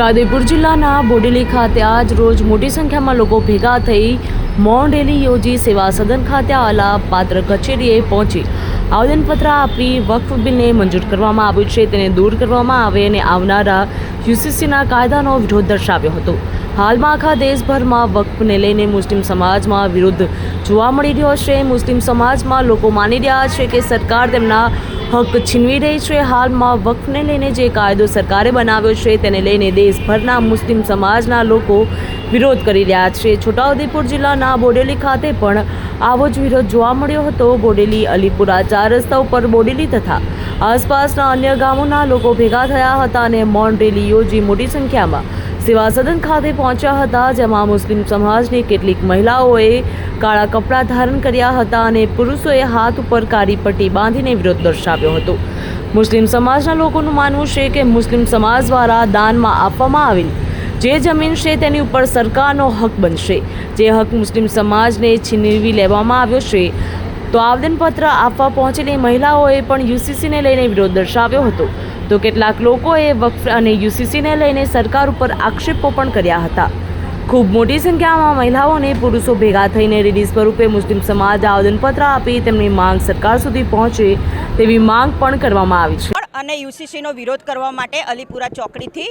છોટાઉદેપુર જિલ્લાના બોડેલી ખાતે આજ રોજ મોટી સંખ્યામાં લોકો ભેગા થઈ મૌન રેલી યોજી સેવા સદન ખાતે આવેલા પાત્ર કચેરીએ પહોંચી. આવેદનપત્ર આપી વકફ બિલને મંજૂર કરવામાં આવ્યું છે. તેને દૂર કરવામાં આવે અને આવનારા યુસીસીના કાયદાનો વિરોધ દર્શાવ્યો હતો. હાલમાં આખા દેશભરમાં વક્ફને લઈને મુસ્લિમ સમાજમાં વિરોધ જોવા મળી રહ્યો છે. મુસ્લિમ સમાજમાં લોકો માની રહ્યા છે કે સરકાર તેમના હક છીનવી રહી છે. હાલમાં વક્ફને લઈને જે કાયદો સરકારે બનાવ્યો છે, તેને લઈને દેશભરના મુસ્લિમ સમાજના લોકો વિરોધ કરી રહ્યા છે. છોટાઉદેપુર જિલ્લાના બોડેલી ખાતે પણ આવો જ વિરોધ જોવા મળ્યો હતો. બોડેલી અલીપુરા ચાર રસ્તા ઉપર બોડેલી તથા આસપાસના અન્ય ગામોના લોકો ભેગા થયા હતા અને મૌન રેલી યોજી મોટી સંખ્યામાં સેવા સદન ખાતે પહોંચ્યા હતા, જેમાં મુસ્લિમ સમાજની કેટલીક મહિલાઓએ કાળા કપડાં ધારણ કર્યા હતા અને પુરુષોએ હાથ ઉપર કાળી પટ્ટી બાંધીને વિરોધ દર્શાવ્યો હતો. મુસ્લિમ સમાજના લોકોનું માનવું છે કે મુસ્લિમ સમાજ દ્વારા દાનમાં આપવામાં આવેલ જે જમીન છે તેની ઉપર સરકારનો હક બનશે. જે હક મુસ્લિમ સમાજને છીનવી લેવામાં આવ્યો છે, તો આવેદનપત્ર આપવા પહોંચેલી મહિલાઓએ પણ યુસીસીને લઈને વિરોધ દર્શાવ્યો હતો. તો કેટલાક લોકોએ વક્ફ અને યુસીસીને લઈને સરકાર ઉપર આક્ષેપો પણ કર્યા હતા. ખૂબ મોટી સંખ્યામાં મહિલાઓ અને પુરુષો ભેગા થઈને રેલી સ્વરૂપે મુસ્લિમ સમાજ આવેદનપત્ર આપી તેમની માંગ સરકાર સુધી પહોંચે તેવી માંગ પણ કરવામાં આવી છે. અને યુસીસીનો વિરોધ કરવા માટે અલીપુરા ચોકડીથી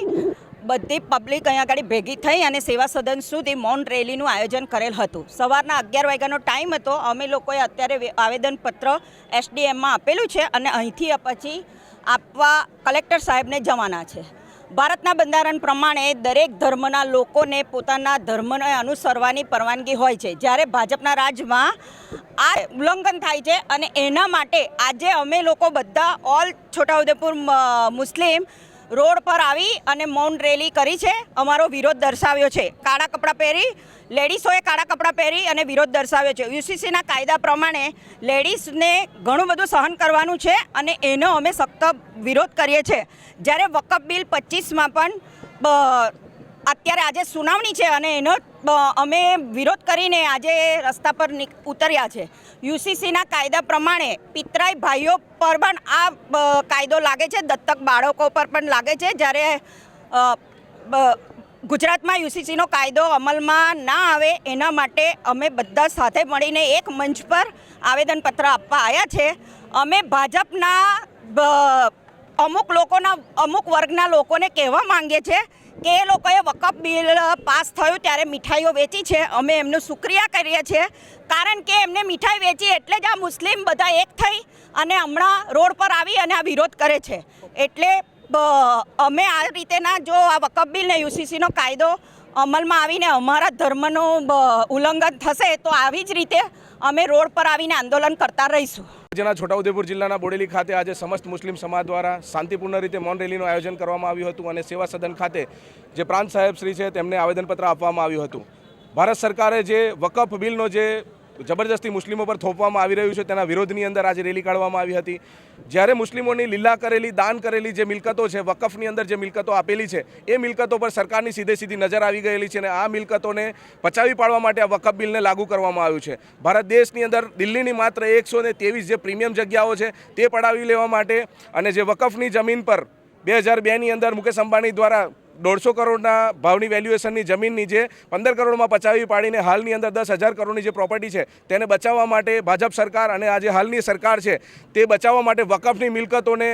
બધી પબ્લિક અહીંયા આગળ ભેગી થઈ અને સેવા સદન સુધી મૌન રેલીનું આયોજન કરેલ હતું. સવારના અગિયાર વાગ્યાનો ટાઈમ હતો. અમે લોકોએ અત્યારે આવેદનપત્ર એસડીએમમાં આપેલું છે અને અહીંથી પછી આપવા કલેક્ટર સાહેબને જવાના છે. ભારતના બંધારણ પ્રમાણે દરેક ધર્મના લોકોને પોતાના ધર્મને અનુસરવાની પરવાનગી હોય છે. જ્યારે ભાજપના રાજમાં આ ઉલ્લંઘન થાય છે અને એના માટે આજે અમે લોકો બધા ઓલ છોટાઉદેપુર મુસ્લિમ રોડ પર આવી અને મૌન રેલી કરી છે. અમારો વિરોધ દર્શાવ્યો છે. કાળા કપડાં પહેરી લેડીઝોએ કાળા કપડાં પહેરી અને વિરોધ દર્શાવ્યો છે. યુસીસીના કાયદા પ્રમાણે લેડીઝને ઘણું બધું સહન કરવાનું છે અને એનો અમે સખ્ત વિરોધ કરીએ છીએ. જ્યારે વકફ બિલ પચીસમાં પણ અત્યારે આજે સુનાવણી છે અને એનો અમે વિરોધ કરીને આજે રસ્તા પર ઉતર્યા છે. યુસીસીના કાયદા પ્રમાણે પિતરાઈ ભાઈઓ પર પણ આ કાયદો લાગે છે. દત્તક બાળકો પર પણ લાગે છે. જ્યારે ગુજરાતમાં યુસીસીનો કાયદો અમલમાં ના આવે એના માટે અમે બધા સાથે મળીને એક મંચ પર આવેદનપત્ર આપવા આવ્યા છે. અમે ભાજપના અમુક લોકોના, અમુક વર્ગના લોકોને કહેવા માંગીએ છીએ કે એ લોકોએ વકફ બિલ પાસ થયું ત્યારે મીઠાઈઓ વેચી છે. અમે એમનું શુક્રિયા કરીએ છીએ. કારણ કે એમને મીઠાઈ વેચી એટલે જ આ મુસ્લિમ બધા એક થઈ અને હમણાં રોડ પર આવી અને આ વિરોધ કરે છે. એટલે અમે આ રીતેના જો આ વકફ બિલ ને યુસીસીનો કાયદો અમલમાં આવીને અમારા ધર્મનું ઉલ્લંઘન થશે તો આવી જ રીતે અમે રોડ પર આવીને આંદોલન કરતા રહીશું. રાજ્યના છોટાઉદેપુર જિલ્લાના બોડેલી ખાતે આજે સમસ્ત મુસ્લિમ સમાજ દ્વારા શાંતિપૂર્ણ રીતે મૌન રેલીનું આયોજન કરવામાં આવ્યું હતું અને સેવા સદન ખાતે જે પ્રાંત સાહેબ શ્રી છે તેમને આવેદનપત્ર આપવામાં આવ્યું હતું. ભારત સરકારે જે વકફ બિલનો જે જબરજસ્તી મુસ્લિમો પર થોપવામાં આવી રહ્યું છે, તેના વિરોધની અંદર આજે રેલી કાઢવામાં આવી હતી. જ્યારે મુસ્લિમોની લીલા કરેલી, દાન કરેલી જે મિલકતો છે, વકફની અંદર જે મિલકતો આપેલી છે, એ મિલકતો પર સરકારની સીધે સીધી નજર આવી ગયેલી છે અને આ મિલકતોને પચાવી પાડવા માટે આ વકફ બિલને લાગુ કરવામાં આવ્યું છે. ભારત દેશની અંદર દિલ્હીની માત્ર એકસો જે પ્રીમિયમ જગ્યાઓ છે, તે પડાવી લેવા માટે અને જે વકફની જમીન પર બે હજાર બેની અંદર મુકેશ અંબાણી દ્વારા દોઢસો કરોડના ભાવની વેલ્યુએશનની જમીનની જે પંદર કરોડમાં પચાવી પાડીને હાલની અંદર દસ હજાર કરોડની જે પ્રોપર્ટી છે, તેને બચાવવા માટે ભાજપ સરકાર અને આજે હાલની સરકાર છે, તે બચાવવા માટે વકફની મિલકતોને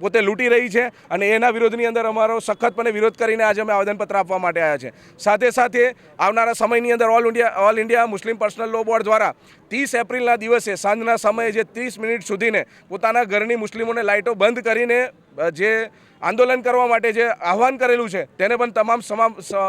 પોતે લૂંટી રહી છે અને એના વિરોધની અંદર અમારો સખતપણે વિરોધ કરીને આજે અમે આવેદનપત્ર આપવા માટે આવ્યા છે. સાથે સાથે આવનારા સમયની અંદર all India all India Muslim personal law board દ્વારા ત્રીસ એપ્રિલના દિવસે સાંજના સમયે જે ત્રીસ મિનિટ સુધીને પોતાના ઘરની મુસ્લિમોને લાઇટો બંધ કરીને જે આંદોલન કરવા માટે જે આહવાન કરેલું છે, તેને પણ તમામ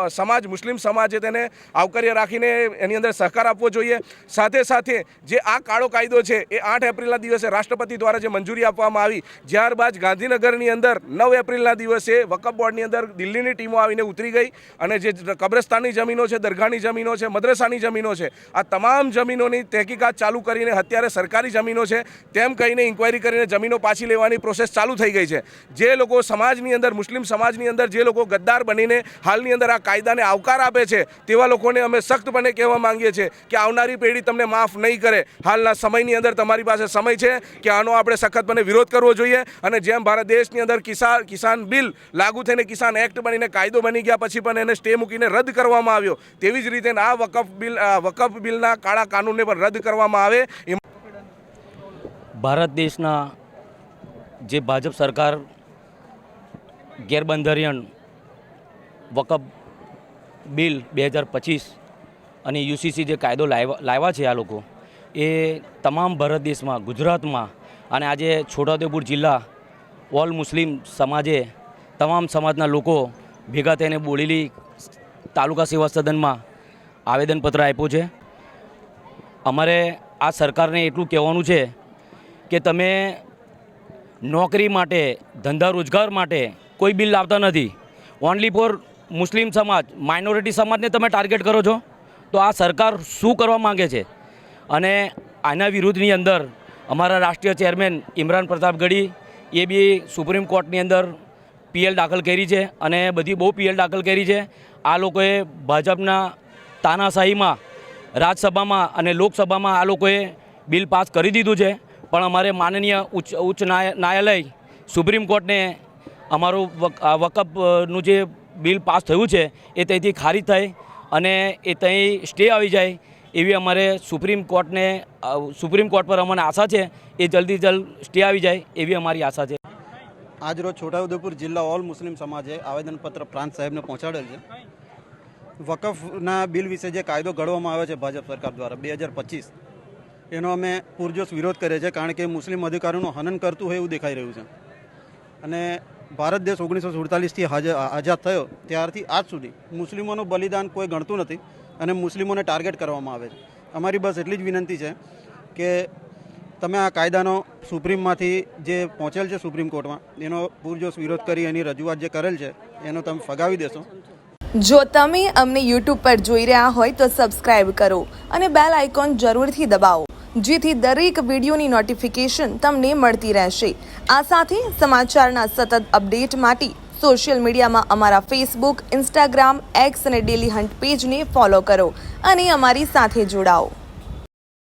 સમાજ, મુસ્લિમ સમાજે તેને આવકાર્ય રાખીને એની અંદર સહકાર આપવો જોઈએ. સાથે સાથે જે આ કાળો કાયદો છે, એ આઠ એપ્રિલના દિવસે રાષ્ટ્રપતિ દ્વારા જે મંજૂરી આપવામાં આવી, ત્યારબાદ ગાંધીનગરની અંદર નવ એપ્રિલના દિવસે વકફ બોર્ડની અંદર દિલ્હીની ટીમો આવીને ઉતરી ગઈ અને જે કબ્રસ્તાનની જમીનો છે, દરગાહની જમીનો છે, મદ્રસાની જમીનો છે, આ તમામ જમીનોની તહેકીકાત ચાલુ કરીને અત્યારે સરકારી જમીનો છે, તેમ કહીને ઇન્ક્વાયરી કરીને જમીનો પાછી લેવાની પ્રોસેસ ચાલુ થઈ ગઈ છે. જે લોકો સમાજની અંદર, મુસ્લિમ સમાજની અંદર જે લોકો ગદ્દાર બનીને હાલની અંદર આ કાયદાને આવકાર આપે છે, તેવા લોકોને અમે સખ્તપણે કહેવા માંગીએ છીએ કે આવનારી પેઢી તમને માફ નહીં કરે. હાલના સમયની અંદર તમારી પાસે સમય છે કે આનો આપણે સખતપણે વિરોધ કરવો જોઈએ અને જેમ ભારત દેશની અંદર કિસાન કિસાન બિલ લાગુ થઈને કિસાન એક્ટ બનીને કાયદો બની ગયા પછી પણ એને સ્ટે મૂકીને રદ કરવામાં આવ્યો. તેવી જ રીતે આ વકફ બિલ વકફ બિલના કાળા કાનૂનને પણ રદ કરવામાં આવે. એમ ભારત દેશના જે ભાજપ સરકાર ગેરબંધારણ વકફ બિલ બે હજાર પચીસ અને યુસીસી જે કાયદો લાવ્યા લાવ્યા છે આ લોકો, એ તમામ ભારત દેશમાં, ગુજરાતમાં અને આજે છોટાઉદેપુર જિલ્લા ઓલ મુસ્લિમ સમાજે તમામ સમાજના લોકો ભેગા થઈને બોલેલી તાલુકા સેવા સદનમાં આવેદનપત્ર આપ્યું છે. અમારે આ સરકારને એટલું કહેવાનું છે કે તમે નોકરી માટે, ધંધા રોજગાર માટે કોઈ બિલ લાવતા નથી. ઓનલી ફોર મુસ્લિમ સમાજ માઇનોરિટી સમાજને તમે ટાર્ગેટ કરો છો. તો આ સરકાર શું કરવા માગે છે? અને આના વિરુદ્ધની અંદર અમારા રાષ્ટ્રીય ચેરમેન ઇમરાન પ્રતાપ ગઢી, એ બી સુપ્રીમ કોર્ટની અંદર પીએલ દાખલ કરી છે અને બધી બહુ પીએલ દાખલ કરી છે. આ લોકોએ ભાજપના તાનાશાહીમાં, રાજ્યસભામાં અને લોકસભામાં આ લોકોએ બિલ પાસ કરી દીધું છે. પણ અમારે માનનીય ઉચ્ચ ઉચ્ચ ન્યાય- ન્યાયાલય સુપ્રીમ કોર્ટને અમારું વકફનું જે બિલ પાસ થયું છે, એ ત્યાંથી ખારીજ થાય અને એ ત્યાં સ્ટે આવી જાય એવી અમારે સુપ્રીમ કોર્ટને સુપ્રીમ કોર્ટ પર અમને આશા છે, એ જલ્દી જલ્દ સ્ટે આવી જાય એવી અમારી આશા છે. આજરોજ છોટાઉદેપુર જિલ્લા ઓલ મુસ્લિમ સમાજે આવેદનપત્ર પ્રાંત સાહેબને પહોંચાડેલ છે. વકફના બિલ વિશે જે કાયદો ઘડવામાં આવ્યો છે ભાજપ સરકાર દ્વારા, બે હજાર પચીસ એનો અમે પૂરજોશ વિરોધ કરીએ છીએ કારણ કે મુસ્લિમ અધિકારોનું હનન કરતું હોય એવું દેખાઈ રહ્યું છે. અને ભારત દેશ ઓગણીસો સુડતાલીસથી આઝાદ થયો ત્યારથી આજ સુધી મુસ્લિમોનું બલિદાન કોઈ ગણતું નથી અને મુસ્લિમોને ટાર્ગેટ કરવામાં આવે છે. અમારી બસ એટલી જ વિનંતી છે કે તમે આ કાયદાનો સુપ્રીમમાંથી જે પહોંચેલ છે સુપ્રીમ કોર્ટમાં, એનો પૂરજોશ વિરોધ કરી, એની રજૂઆત જે કરેલ છે, એનો તમે ફગાવી દેશો. જો તમે અમને યુટ્યુબ પર જોઈ રહ્યા હોય તો સબસ્ક્રાઇબ કરો અને બેલ આઇકોન જરૂરથી દબાવો. જેથી દરેક વિડીયોની નોટિફિકેશન તમને મળતી રહેશે. આ સાથે સમાચારના સતત અપડેટ માટે સોશિયલ મીડિયામાં અમારા ફેસબુક ઇન્સ્ટાગ્રામ એક્સ અને ડેલી હન્ટ પેજને ફોલો કરો અને અમારી સાથે જોડાઓ.